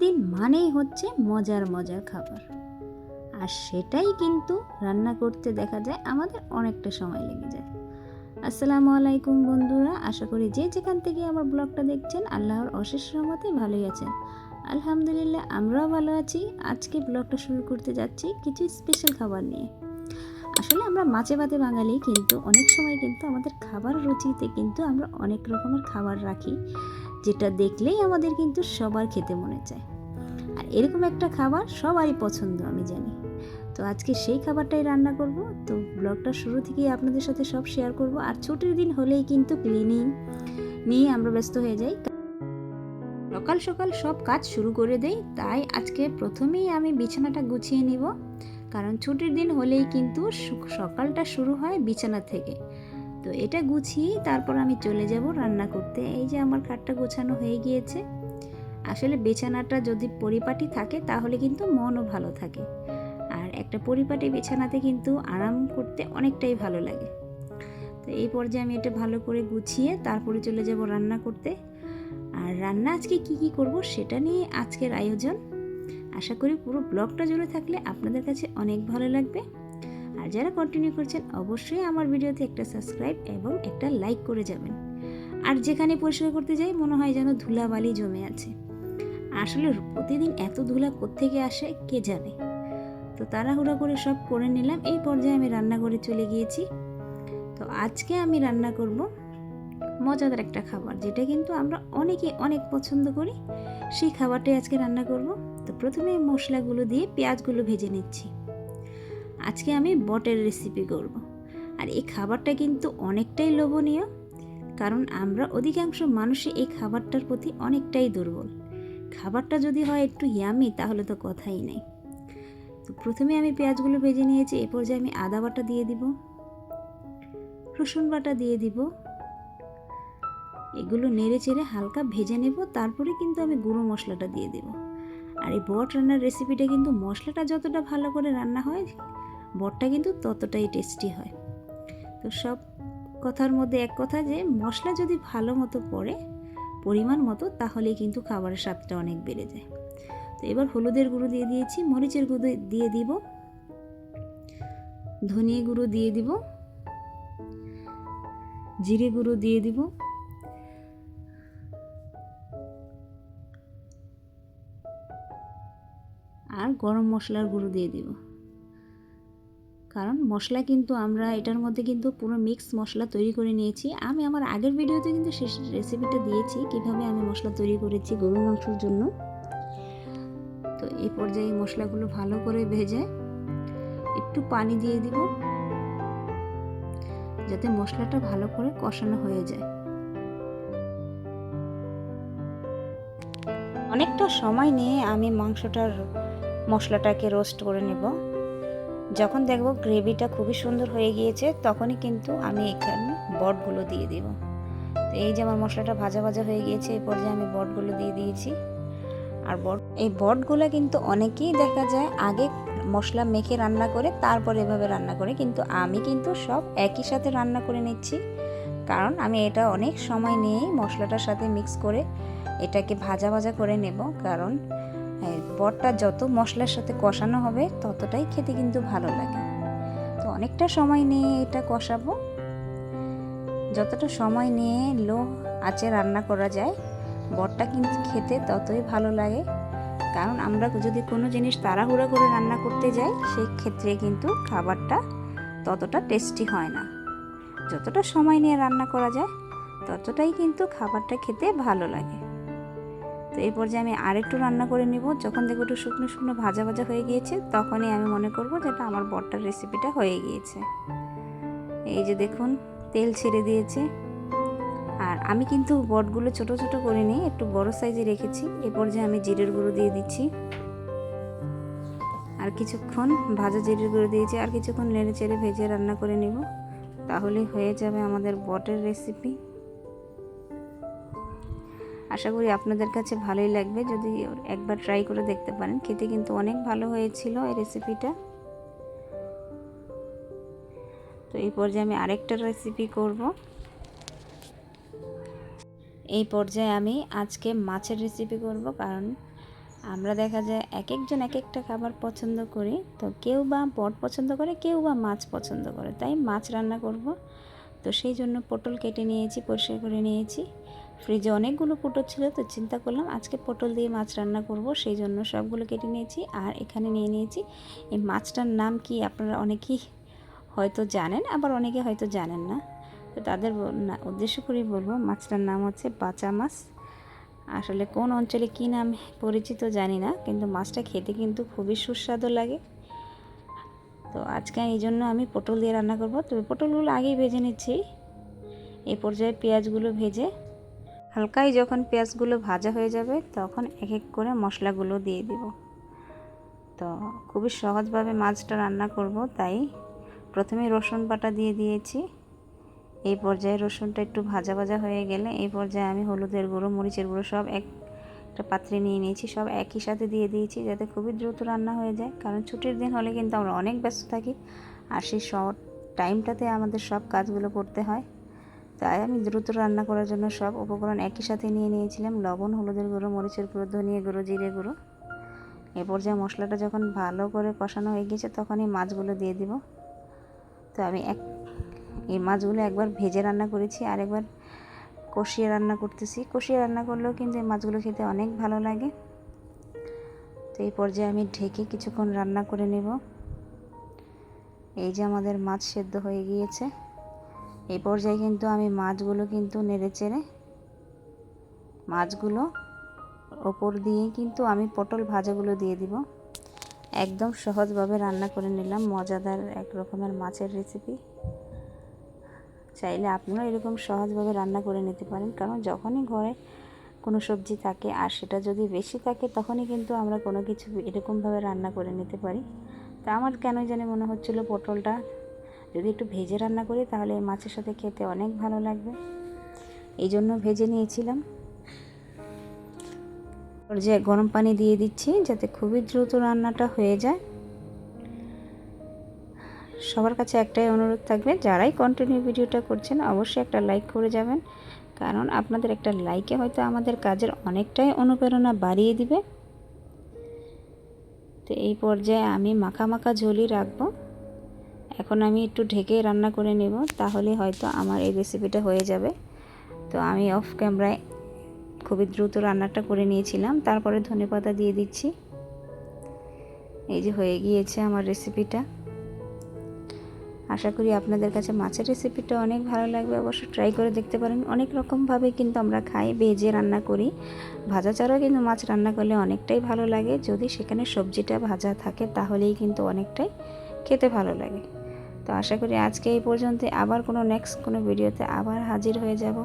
দিন মানেই হচ্ছে মজার মজার খাবার। আর সেটাই কিন্তু রান্না করতে দেখা যায়, আমাদের অনেকটা সময় লেগে যায়। আসসালামু আলাইকুম বন্ধুরা, আশা করি যে যেখান থেকে আমার ব্লগটা দেখছেন, আল্লাহর অশেষ রহমতে ভালোই আছেন। আলহামদুলিল্লাহ, আমরাও ভালো আছি। আজকে ব্লগটা শুরু করতে যাচ্ছি কিছু স্পেশাল খাবার নিয়ে। আসলে আমরা মাছে ভাতে বাঙালি, কিন্তু অনেক সময় কিন্তু আমাদের খাবার রুচিতে কিন্তু আমরা অনেক রকমের খাবার রাখি। যেটা দেখলেই আমাদের কিন্তু সবার খেতে মনে চায়। আর এরকম একটা খাবার সবারই পছন্দ, আমি জানি। তো আজকে সেই খাবারটাই রান্না করব। তো ব্লগটা শুরু থেকেই আপনাদের সাথে সব শেয়ার করব। আর ছুটির দিন হলেই কিন্তু ক্লিনিং নিয়ে আমরা ব্যস্ত হয়ে যাই। সকাল সকাল সব কাজ শুরু করে দেই। তাই আজকে প্রথমেই আমি বিছানাটা গুছিয়ে নিব। কারণ ছুটির দিন হলেই কিন্তু সকালটা শুরু হয় বিছানা থেকে। তো এটা গুছিয়ে তারপর আমি চলে যাব রান্না করতে। এই যে আমার খাটটা গোছানো হয়ে গিয়েছে। আসলে বিছানাটা যদি পরিপাটি থাকে তাহলে কিন্তু মনও ভালো থাকে। আর একটা পরিপাটি বিছানাতে কিন্তু আরাম করতে অনেকটাই ভালো লাগে। তো এই পর্যায়ে আমি এটা ভালো করে গুছিয়ে তারপরে চলে যাব রান্না করতে। আর রান্না আজকে কি কি করব সেটা নিয়ে আজকের আয়োজন। আশা করি পুরো ব্লগটা জুড়ে থাকলে আপনাদের কাছে অনেক ভালো লাগবে। আর যারা কন্টিনিউ করছেন, অবশ্যই আমার ভিডিওতে একটা সাবস্ক্রাইব এবং একটা লাইক করে যাবেন। আর যেখানে পরিষ্কার করতে যাই, মনে হয় যেন ধুলাবালি জমে আছে। আসলে প্রতিদিন এত ধুলা কোত্থেকে আসে, কে জানে? তো তাড়াহুড়া করে সব করে নিলাম, এই পর্যায়ে আমি রান্না করে চলে গিয়েছি। তো আজকে আমি রান্না করব মজাদার একটা খাবার, যেটা কিন্তু আমরা অনেকে অনেক পছন্দ করি। সেই খাবারটাই আজকে রান্না করব। তো প্রথমে মশলাগুলো দিয়ে পেঁয়াজগুলো ভেজে নিচ্ছি। আজকে আমি বটের রেসিপি করব। আর এই খাবারটা কিন্তু অনেকটাই লোভনীয়, কারণ আমরা অধিকাংশ মানুষই এই খাবারটার প্রতি অনেকটাই দুর্বল। খাবারটা যদি হয় একটু ইয়ামি তাহলে তো কথাই নেই। তো প্রথমে আমি পেঁয়াজগুলো ভেজে নিয়েছি, এ পর্যায়ে আমি আদা বাটা দিয়ে দিব, রসুন বাটা দিয়ে দিব। এগুলো নেড়ে চেড়ে হালকা ভেজে নেব, তারপরে কিন্তু আমি গুঁড়ো মশলাটা দিয়ে দেব। আর এই বট রান্নার রেসিপিটা কিন্তু মশলাটা যতটা ভালো করে রান্না হয় বটটা কিন্তু ততটাই টেস্টি হয়। তো সব কথার মধ্যে এক কথা যে, মশলা যদি ভালো মতো পড়ে, পরিমাণ মতো, তাহলেই কিন্তু খাবারের স্বাদটা অনেক বেড়ে যায়। তো এবার হলুদের গুঁড়ো দিয়ে দিয়েছি, মরিচের গুঁড়ো দিয়ে দিব। ধনিয়া গুঁড়ো দিয়ে দিব। জিরে গুঁড়ো দিয়ে দিব। আর গরম মশলার গুঁড়ো দিয়ে দিব। কারণ মশলা কিন্তু আমরা এটার মধ্যে কিন্তু পুরো মিক্স মশলা তৈরি করে নিয়েছি। আমি আমার আগের ভিডিওতে কিন্তু শেষ রেসিপিটা দিয়েছি, কীভাবে আমি মশলা তৈরি করেছি গরুর মাংসের জন্য। তো এই পর্যায়ে মশলাগুলো ভালো করে ভেজে একটু পানি দিয়ে দিব, যাতে মশলাটা ভালো করে কষানো হয়ে যায়। অনেকটা সময় নিয়ে আমি মাংসটার মশলাটাকে রোস্ট করে নেব। যখন দেখব গ্রেভিটা খুবই সুন্দর হয়ে গিয়েছে, তখনই কিন্তু আমি এখানে বটগুলো দিয়ে দিব। তো এই যে আমার মশলাটা ভাজা ভাজা হয়ে গিয়েছে এই পর্যায়ে আমি বটগুলো দিয়ে দিয়েছি। আর বট এই বটগুলো কিন্তু অনেকেই দেখা যায় আগে মশলা মেখে রান্না করে, তারপর এভাবে রান্না করে, কিন্তু আমি কিন্তু সব একই সাথে রান্না করে নিচ্ছি। কারণ আমি এটা অনেক সময় নিয়েই মশলাটার সাথে মিক্স করে এটাকে ভাজা ভাজা করে নেব। কারণ বটটা যত মশলার সাথে কষানো হবে, ততটাই খেতে কিন্তু ভালো লাগে। তো অনেকটা সময় নিয়ে এটা কষাবো। যতটা সময় নিয়ে লো আঁচে রান্না করা যায় বটটা কিন্তু খেতে ততই ভালো লাগে। কারণ আমরা যদি কোনো জিনিস তাড়াহুড়া করে রান্না করতে যাই সেই ক্ষেত্রে কিন্তু খাবারটা ততটা টেস্টি হয় না। যতটা সময় নিয়ে রান্না করা যায়, ততটাই কিন্তু খাবারটা খেতে ভালো লাগে। তো এই পর্যায়ে আমি আরেকটু রান্না করে নিব। যখন দেখব একটু শুকনো শুকনো ভাজা ভাজা হয়ে গিয়েছে, তখনই আমি মনে করব যেটা আমার বটটার রেসিপিটা হয়ে গিয়েছে। এই যে দেখুন, তেল ছেড়ে দিয়েছে। আর আমি কিন্তু বটগুলো ছোট ছোট করে নিই একটু বড় সাইজে রেখেছি। এ পর্যায়ে আমি জিরের গুঁড়ো দিয়ে দিচ্ছি। আর কিছুক্ষণ ভাজা জিরের গুঁড়ো দিয়েছি আর কিছুক্ষণ নেড়ে চেড়ে ভেজে রান্না করে নিব। তাহলে হয়ে যাবে আমাদের বটের রেসিপি। আশা করি আপনাদের কাছে ভালোই লাগবে। যদি একবার ট্রাই করে দেখতে পারেন। খেতে কিন্তু অনেক ভালো হয়েছিল এই রেসিপিটা তো এই পর্যায়ে আমি আরেকটা রেসিপি করব। এই পর্যায়ে আমি আজকে মাছের রেসিপি করব। কারণ আমরা দেখা যায় এক একজন এক একটা খাবার পছন্দ করি। তো কেউ বা পট পছন্দ করে, কেউ বা মাছ পছন্দ করে। তাই মাছ রান্না করব। তো সেই জন্য পটল কেটে নিয়েছি, পরিষ্কার করে নিয়েছি। ফ্রিজে অনেকগুলো পটল ছিল, তো চিন্তা করলাম আজকে পটল দিয়ে মাছ রান্না করব, সেই জন্য সবগুলো কেটে নিয়েছি। আর এখানে নিয়ে নিয়েছি, এই মাছটার নাম কি আপনারা অনেকেই হয়তো জানেন, আবার অনেকে হয়তো জানেন না। তো তাদের উদ্দেশ্য করেই বলব, মাছটার নাম হচ্ছে বাঁচা মাছ। আসলে কোন অঞ্চলে কী নাম পরিচিত জানি না, কিন্তু মাছটা খেতে কিন্তু খুবই সুস্বাদু লাগে। তো আজকে এই জন্য আমি পটল দিয়ে রান্না করব। তবে পটলগুলো আগেই ভেজে নিচ্ছি। এই পর্যায়ে পেঁয়াজগুলো ভেজে হালকাই যখন পেঁয়াজগুলো ভাজা হয়ে যাবে, তখন এক এক করে মশলাগুলো দিয়ে দিব। তো খুবই সহজভাবে মাছটা রান্না করব, তাই প্রথমে রসুন বাটা দিয়ে দিয়েছি। এই পর্যায়ে রসুনটা একটু ভাজা ভাজা হয়ে গেলে, এই পর্যায়ে আমি হলুদের গুঁড়ো, মরিচের গুঁড়ো সব এক একটা পাত্রে নিয়ে নিয়েছি, সব একই সাথে দিয়ে দিয়েছি যাতে খুবই দ্রুত রান্না হয়ে যায়। কারণ ছুটির দিন হলে কিন্তু আমরা অনেক ব্যস্ত থাকি, আর সেই শর্ট টাইমটাতে আমাদের সব কাজগুলো করতে হয়। তাই আমি দ্রুত রান্না করার জন্য সব উপকরণ একই সাথে নিয়ে নিয়েছিলাম। লবণ, হলুদের গুঁড়ো, মরিচের গুঁড়ো, ধনিয়া গুঁড়ো, জিরে গুঁড়ো। এ পর্যায়ে মশলাটা যখন ভালো করে কষানো হয়ে গেছে তখন এই মাছগুলো দিয়ে দিব। তো আমি এক, এই মাছগুলো একবার ভেজে রান্না করেছি আর একবার কষিয়ে রান্না করতেছি। কষিয়ে রান্না করলেও কিন্তু এই মাছগুলো খেতে অনেক ভালো লাগে। তো এই পর্যায়ে আমি ঢেকে কিছুক্ষণ রান্না করে নেব। এই যে আমাদের মাছ সেদ্ধ হয়ে গিয়েছে। এই পর্যায়ে কিন্তু আমি মাছগুলো কিন্তু নেড়ে চেড়ে মাছগুলো ওপর দিয়ে কিন্তু আমি পটল ভাজাগুলো দিয়ে দিব। একদম সহজভাবে রান্না করে নিলাম, মজাদার এক রকমের মাছের রেসিপি চাইলে আপনারা এরকম সহজভাবে রান্না করে নিতে পারেন, কারণ যখনই ঘরে কোনো সবজি থাকে আর সেটা যদি বেশি থাকে, তখনই কিন্তু আমরা কোনো কিছু এরকমভাবে রান্না করে নিতে পারি। তা আমার কেন জানি মনে হচ্ছিল পটলটা যদি একটু ভেজে রান্না করি, তাহলে এই মাছের সাথে খেতে অনেক ভালো লাগবে। এই জন্য ভেজে নিয়েছিলাম। যে গরম পানি দিয়ে দিচ্ছি, যাতে খুবই দ্রুত রান্নাটা হয়ে যায়। সবার কাছে একটাই অনুরোধ থাকবে, যারাই কন্টিনিউ ভিডিওটা করছেন, অবশ্যই একটা লাইক করে যাবেন। কারণ আপনাদের একটা লাইকে হয়তো আমাদের কাজের অনেকটাই অনুপ্রেরণা বাড়িয়ে দিবে। তো এই পর্যায়ে আমি মাখা মাখা ঝোলই রাখব। এখন আমি একটু ঢেকে রান্না করে নেব, তাহলে হয়তো আমার এই রেসিপিটা হয়ে যাবে। তো আমি অফ ক্যামেরায় খুবই দ্রুত রান্নাটা করে নিয়েছিলাম। তারপরে ধনে পাতা দিয়ে দিচ্ছি। এই যে হয়ে গিয়েছে আমার রেসিপিটা আশা করি আপনাদের কাছে মাছের রেসিপিটা অনেক ভালো লাগবে। অবশ্য ট্রাই করে দেখতে পারেন। অনেক রকমভাবে কিন্তু আমরা খাই, ভেজে রান্না করি। ভাজা ছাড়াও কিন্তু মাছ রান্না করলে অনেকটাই ভালো লাগে। যদি সেখানে সবজিটা ভাজা থাকে, তাহলেই কিন্তু অনেকটাই খেতে ভালো লাগে। তো আশা করি আজকে এই পর্যন্ত আবার কোনো নেক্সট কোনো ভিডিওতে আবার হাজির হয়ে যাব।